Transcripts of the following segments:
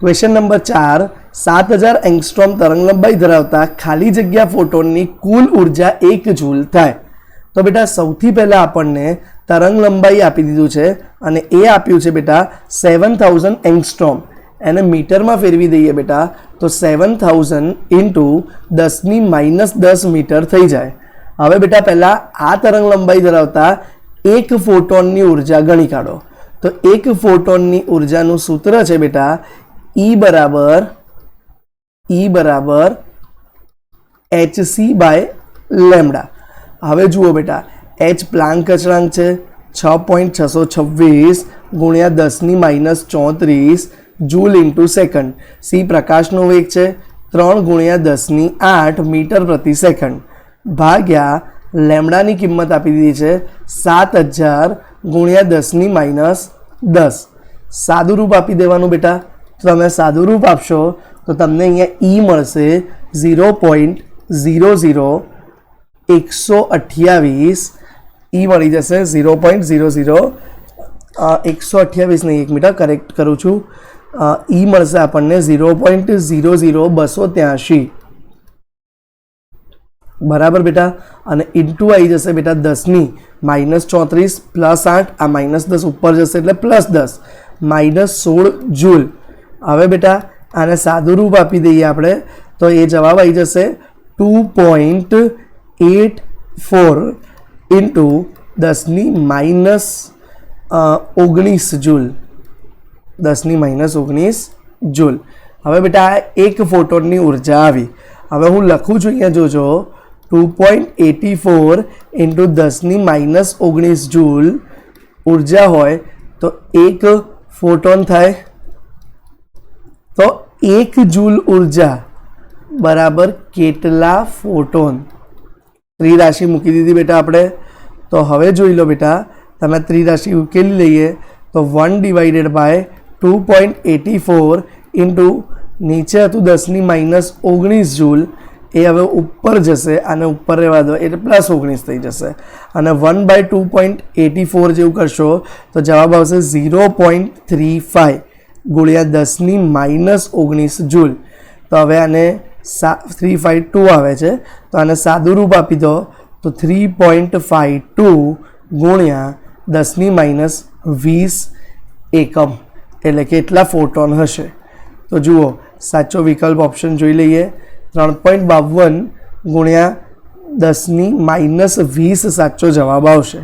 Question number ચાર, સાત હજાર એંગસ્ટ્રોમ તરંગલંબાઈ ધરાવતા ખાલી જગ્યા ફોટોનની કુલ ઊર્જા એક જૂલ થાય. તો બેટા, સૌથી પહેલાં આપણને તરંગ લંબાઈ આપી દીધું છે અને એ આપ્યું છે બેટા સેવન થાઉઝન્ડ એંગસ્ટ્રોમ. એને મીટરમાં ફેરવી દઈએ બેટા, તો સેવન થાઉઝન્ડ ઇન્ટુ દસની માઇનસ દસ મીટર થઈ જાય. હવે બેટા, પહેલાં આ તરંગ લંબાઈ ધરાવતા એક ફોટોનની ઊર્જા ગણી કાઢો. તો એક ફોટોનની ઉર્જાનું સૂત્ર છે બેટા ઈ બરાબર ઈ બરાબર એચ સી બાય લેમડા. હવે જુઓ બેટા એચ પ્લાન્ક અચળાંક છે, છ પોઈન્ટ છસો છવ્વીસ ગુણ્યા દસની માઇનસ ચોત્રીસ જૂલ ઇન્ટુ સેકન્ડ. સી પ્રકાશનો વેગ છે, ત્રણ ગુણ્યા દસની આઠ મીટર પ્રતિ સેકન્ડ. ભાગ્યા લેમડાની કિંમત આપી દીધી છે, સાત હજાર ગુણ્યા દસની માઇનસ દસ. સાદું રૂપ આપી દેવાનું બેટા. તમે સાદું રૂપ આપશો, તો તમને અહીંયા ઈ મળશે ઝીરો પોઈન્ટ ઝીરો ઝીરો એકસો અઠ્યાવીસ. ઈ મળી જશે ઝીરો પોઈન્ટ ઝીરો ઝીરો. એકસો અઠ્યાવીસ નહીં એક મિનિટ કરેક્ટ કરું છું. ઈ મળશે આપણને ઝીરો પોઈન્ટ ઝીરો ઝીરો બસો ત્યાંશી. બરાબર બેટા? અને ઇન્ટુ આવી જશે બેટા દસની. માઇનસ ચોત્રીસ, પ્લસ આઠ. આ માઇનસ દસ ઉપર જશે એટલે પ્લસ દસ. માઇનસ સોળ જૂલ. હવે બેટા, આને સાદું રૂપ આપી દઈએ આપણે. તો એ જવાબ આવી જશે two point eight four into દસની માઇનસ ઓગણીસ જૂલ. દસની માઇનસ ઓગણીસ જૂલ. હવે બેટા, આ એક ફોટોનની ઊર્જા આવી. હવે હું લખું છું અહીંયા જોજો. Two point eight four into દસની માઇનસ ઓગણીસ જૂલ. ઊર્જા હોય તો એક ફોટોન થાય. તો એક જૂલ ઊર્જા બરાબર કેટલા ફોટોન? ત્રિરાશિ મૂકી દીધી બેટા આપણે. તો હવે જોઈ લો બેટા, તમે ત્રિરાશિ ઉકેલી લઈએ, તો one divided by two point eight four into નીચે હતું દસની માઇનસ ઓગણીસ જૂલ, એ હવે ઉપર જશે અને ઉપર રહેવા દો, એટલે પ્લસ ઓગણીસ થઈ જશે. અને one by two point eight four જેવું કરશો, તો જવાબ આવશે ઝીરો પોઈન્ટ થ્રી ફાઇવ ગુણ્યા દસની માઇનસ ઓગણીસ જૂલ. તો હવે આને સા થ્રી ફાઇવ ટુ આવે છે. તો આને સાદું રૂપ આપી દો. તો થ્રી પોઈન્ટ ફાઇવ ટુ ગુણ્યા દસની માઇનસ વીસ એકમ. એટલે કેટલા ફોટોન હશે. તો જુઓ, સાચો વિકલ્પ ઓપ્શન જોઈ લઈએ. ત્રણ પોઈન્ટ બાવન ગુણ્યા દસની માઇનસ વીસ સાચો જવાબ આવશે.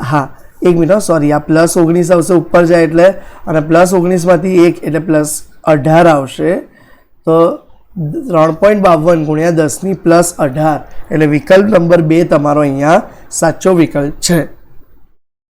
હા એક મિનિટ સોરી આ પ્લસ ઓગણીસ આવશે, ઉપર જાય એટલે, અને પ્લસ ઓગણીસમાંથી એક એટલે પ્લસ અઢાર આવશે. તો ત્રણ પોઈન્ટ બાવન ગુણ્યા દસની પ્લસ અઢાર. એટલે વિકલ્પ નંબર બે તમારો અહીંયા સાચો વિકલ્પ છે.